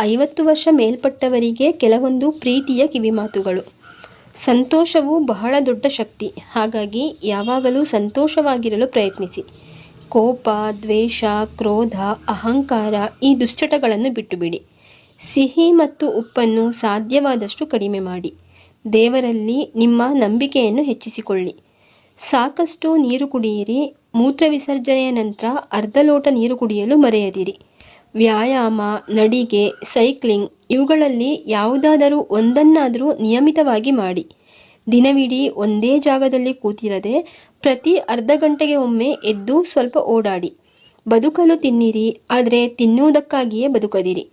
ಐವತ್ತು ವರ್ಷ ಮೇಲ್ಪಟ್ಟವರಿಗೆ ಕೆಲವೊಂದು ಪ್ರೀತಿಯ ಕಿವಿಮಾತುಗಳು. ಸಂತೋಷವು ಬಹಳ ದೊಡ್ಡ ಶಕ್ತಿ. ಹಾಗಾಗಿ ಯಾವಾಗಲೂ ಸಂತೋಷವಾಗಿರಲು ಪ್ರಯತ್ನಿಸಿ. ಕೋಪ, ದ್ವೇಷ, ಕ್ರೋಧ, ಅಹಂಕಾರ ಈ ದುಶ್ಚಟಗಳನ್ನು ಬಿಟ್ಟುಬಿಡಿ. ಸಿಹಿ ಮತ್ತು ಉಪ್ಪನ್ನು ಸಾಧ್ಯವಾದಷ್ಟು ಕಡಿಮೆ ಮಾಡಿ. ದೇವರಲ್ಲಿ ನಿಮ್ಮ ನಂಬಿಕೆಯನ್ನು ಹೆಚ್ಚಿಸಿಕೊಳ್ಳಿ. ಸಾಕಷ್ಟು ನೀರು ಕುಡಿಯಿರಿ. ಮೂತ್ರ ವಿಸರ್ಜನೆಯ ನಂತರ ಅರ್ಧ ಲೋಟ ನೀರು ಕುಡಿಯಲು ಮರೆಯದಿರಿ. ವ್ಯಾಯಾಮ, ನಡಿಗೆ, ಸೈಕ್ಲಿಂಗ್ ಇವುಗಳಲ್ಲಿ ಯಾವುದಾದರೂ ಒಂದನ್ನಾದರೂ ನಿಯಮಿತವಾಗಿ ಮಾಡಿ. ದಿನವಿಡೀ ಒಂದೇ ಜಾಗದಲ್ಲಿ ಕೂತಿರದೆ ಪ್ರತಿ ಅರ್ಧ ಗಂಟೆಗೆ ಒಮ್ಮೆ ಎದ್ದು ಸ್ವಲ್ಪ ಓಡಾಡಿ. ಬದುಕಲು ತಿನ್ನಿರಿ, ಆದರೆ ತಿನ್ನುವುದಕ್ಕಾಗಿಯೇ ಬದುಕದಿರಿ.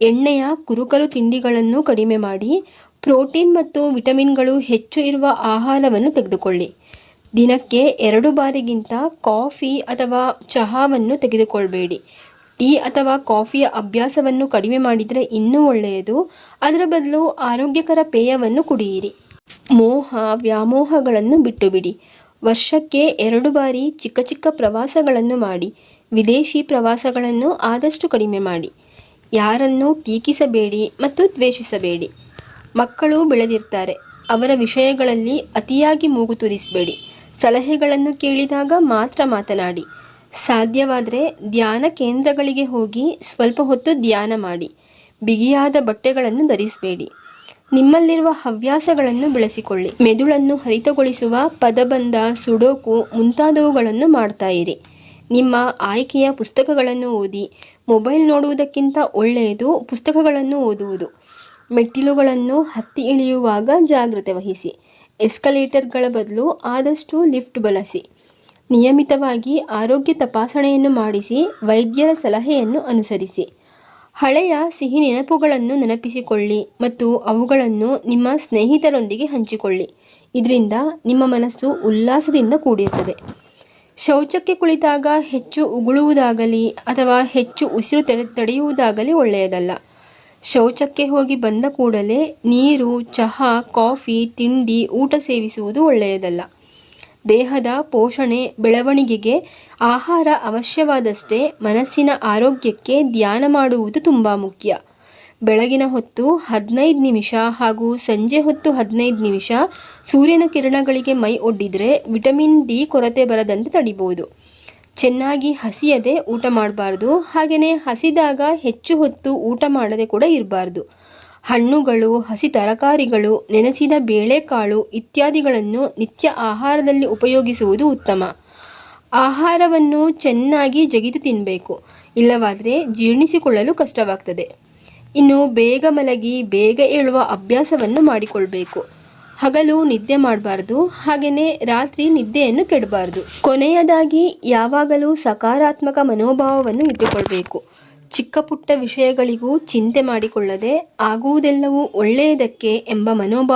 ಎಣ್ಣೆಯ ಕುರುಕಲು ತಿಂಡಿಗಳನ್ನು ಕಡಿಮೆ ಮಾಡಿ, ಪ್ರೋಟೀನ್ ಮತ್ತು ವಿಟಮಿನ್ಗಳು ಹೆಚ್ಚು ಇರುವ ಆಹಾರವನ್ನು ತೆಗೆದುಕೊಳ್ಳಿ. ದಿನಕ್ಕೆ ಎರಡು ಬಾರಿಗಿಂತ ಕಾಫಿ ಅಥವಾ ಚಹಾವನ್ನು ತೆಗೆದುಕೊಳ್ಬೇಡಿ. ಟೀ ಅಥವಾ ಕಾಫಿಯ ಅಭ್ಯಾಸವನ್ನು ಕಡಿಮೆ ಮಾಡಿದರೆ ಇನ್ನೂ ಒಳ್ಳೆಯದು. ಅದರ ಬದಲು ಆರೋಗ್ಯಕರ ಪೇಯವನ್ನು ಕುಡಿಯಿರಿ. ಮೋಹ, ವ್ಯಾಮೋಹಗಳನ್ನು ಬಿಟ್ಟುಬಿಡಿ. ವರ್ಷಕ್ಕೆ ಎರಡು ಬಾರಿ ಚಿಕ್ಕ ಚಿಕ್ಕ ಪ್ರವಾಸಗಳನ್ನು ಮಾಡಿ. ವಿದೇಶಿ ಪ್ರವಾಸಗಳನ್ನು ಆದಷ್ಟು ಕಡಿಮೆ ಮಾಡಿ. ಯಾರನ್ನು ಟೀಕಿಸಬೇಡಿ ಮತ್ತು ದ್ವೇಷಿಸಬೇಡಿ. ಮಕ್ಕಳು ಬೆಳೆದಿರ್ತಾರೆ. ಅವರ ವಿಷಯಗಳಲ್ಲಿ ಅತಿಯಾಗಿ ಮೂಗು ತೂರಿಸಬೇಡಿ. ಸಲಹೆಗಳನ್ನು ಕೇಳಿದಾಗ ಮಾತ್ರ ಮಾತನಾಡಿ. ಸಾಧ್ಯವಾದರೆ ಧ್ಯಾನ ಕೇಂದ್ರಗಳಿಗೆ ಹೋಗಿ ಸ್ವಲ್ಪ ಹೊತ್ತು ಧ್ಯಾನ ಮಾಡಿ. ಬಿಗಿಯಾದ ಬಟ್ಟೆಗಳನ್ನು ಧರಿಸಬೇಡಿ. ನಿಮ್ಮಲ್ಲಿರುವ ಹವ್ಯಾಸಗಳನ್ನು ಬೆಳೆಸಿಕೊಳ್ಳಿ. ಮೆದುಳನ್ನು ಹರಿತಗೊಳಿಸುವ ಪದಬಂಧ, ಸುಡೋಕು ಮುಂತಾದವುಗಳನ್ನು ಮಾಡ್ತಾ ಇರಿ. ನಿಮ್ಮ ಆಯ್ಕೆಯ ಪುಸ್ತಕಗಳನ್ನು ಓದಿ, ಮೊಬೈಲ್ ನೋಡುವುದಕ್ಕಿಂತ ಒಳ್ಳೆಯದು ಪುಸ್ತಕಗಳನ್ನು ಓದುವುದು. ಮೆಟ್ಟಿಲುಗಳನ್ನು ಹತ್ತಿ ಇಳಿಯುವಾಗ ಜಾಗ್ರತೆ ವಹಿಸಿ. ಎಸ್ಕಲೇಟರ್ಗಳ ಬದಲು ಆದಷ್ಟು ಲಿಫ್ಟ್ ಬಳಸಿ. ನಿಯಮಿತವಾಗಿ ಆರೋಗ್ಯ ತಪಾಸಣೆಯನ್ನು ಮಾಡಿಸಿ ವೈದ್ಯರ ಸಲಹೆಯನ್ನು ಅನುಸರಿಸಿ. ಹಳೆಯ ಸಿಹಿ ನೆನಪುಗಳನ್ನು ನೆನಪಿಸಿಕೊಳ್ಳಿ ಮತ್ತು ಅವುಗಳನ್ನು ನಿಮ್ಮ ಸ್ನೇಹಿತರೊಂದಿಗೆ ಹಂಚಿಕೊಳ್ಳಿ. ಇದರಿಂದ ನಿಮ್ಮ ಮನಸ್ಸು ಉಲ್ಲಾಸದಿಂದ ಕೂಡಿರುತ್ತದೆ. ಶೌಚಕ್ಕೆ ಕುಳಿತಾಗ ಹೆಚ್ಚು ಉಗುಳುವುದಾಗಲಿ ಅಥವಾ ಹೆಚ್ಚು ಉಸಿರು ತಡೆ ತಡೆಯುವುದಾಗಲಿ ಒಳ್ಳೆಯದಲ್ಲ. ಶೌಚಕ್ಕೆ ಹೋಗಿ ಬಂದ ಕೂಡಲೇ ನೀರು, ಚಹಾ, ಕಾಫಿ, ತಿಂಡಿ, ಊಟ ಸೇವಿಸುವುದು ಒಳ್ಳೆಯದಲ್ಲ. ದೇಹದ ಪೋಷಣೆ, ಬೆಳವಣಿಗೆಗೆ ಆಹಾರ ಅವಶ್ಯವಾದಷ್ಟೇ ಮನಸ್ಸಿನ ಆರೋಗ್ಯಕ್ಕೆ ಧ್ಯಾನ ಮಾಡುವುದು ತುಂಬ ಮುಖ್ಯ. ಬೆಳಗಿನ ಹೊತ್ತು ಹದಿನೈದು ನಿಮಿಷ ಹಾಗೂ ಸಂಜೆ ಹೊತ್ತು ಹದಿನೈದು ನಿಮಿಷ ಸೂರ್ಯನ ಕಿರಣಗಳಿಗೆ ಮೈ ಒಡ್ಡಿದರೆ ವಿಟಮಿನ್ ಡಿ ಕೊರತೆ ಬರದಂತೆ ತಡಿಬೋದು. ಚೆನ್ನಾಗಿ ಹಸಿಯದೆ ಊಟ ಮಾಡಬಾರ್ದು ಹಾಗೆಯೇ ಹಸಿದಾಗ ಹೆಚ್ಚು ಹೊತ್ತು ಊಟ ಮಾಡದೆ ಕೂಡ ಇರಬಾರ್ದು. ಹಣ್ಣುಗಳು, ಹಸಿ ತರಕಾರಿಗಳು, ನೆನೆಸಿದ ಬೇಳೆಕಾಳು ಇತ್ಯಾದಿಗಳನ್ನು ನಿತ್ಯ ಆಹಾರದಲ್ಲಿ ಉಪಯೋಗಿಸುವುದು ಉತ್ತಮ. ಆಹಾರವನ್ನು ಚೆನ್ನಾಗಿ ಜಗಿದು ತಿನ್ನಬೇಕು ಇಲ್ಲವಾದರೆ ಜೀರ್ಣಿಸಿಕೊಳ್ಳಲು ಕಷ್ಟವಾಗ್ತದೆ. ಇನ್ನು ಬೇಗ ಮಲಗಿ, ಬೇಗ ಏಳುವ ಅಭ್ಯಾಸವನ್ನು ಮಾಡಿಕೊಳ್ಬೇಕು. ಹಗಲು ನಿದ್ದೆ ಮಾಡಬಾರ್ದು ಹಾಗೆಯೇ ರಾತ್ರಿ ನಿದ್ದೆಯನ್ನು ಕೆಡಬಾರ್ದು. ಕೊನೆಯದಾಗಿ ಯಾವಾಗಲೂ ಸಕಾರಾತ್ಮಕ ಮನೋಭಾವವನ್ನು ಇಟ್ಟುಕೊಳ್ಬೇಕು. ಚಿಕ್ಕ ಪುಟ್ಟ ವಿಷಯಗಳಿಗೂ ಚಿಂತೆ ಮಾಡಿಕೊಳ್ಳದೆ ಆಗುವುದೆಲ್ಲವೂ ಒಳ್ಳೆಯದಕ್ಕೆ ಎಂಬ ಮನೋಭಾವ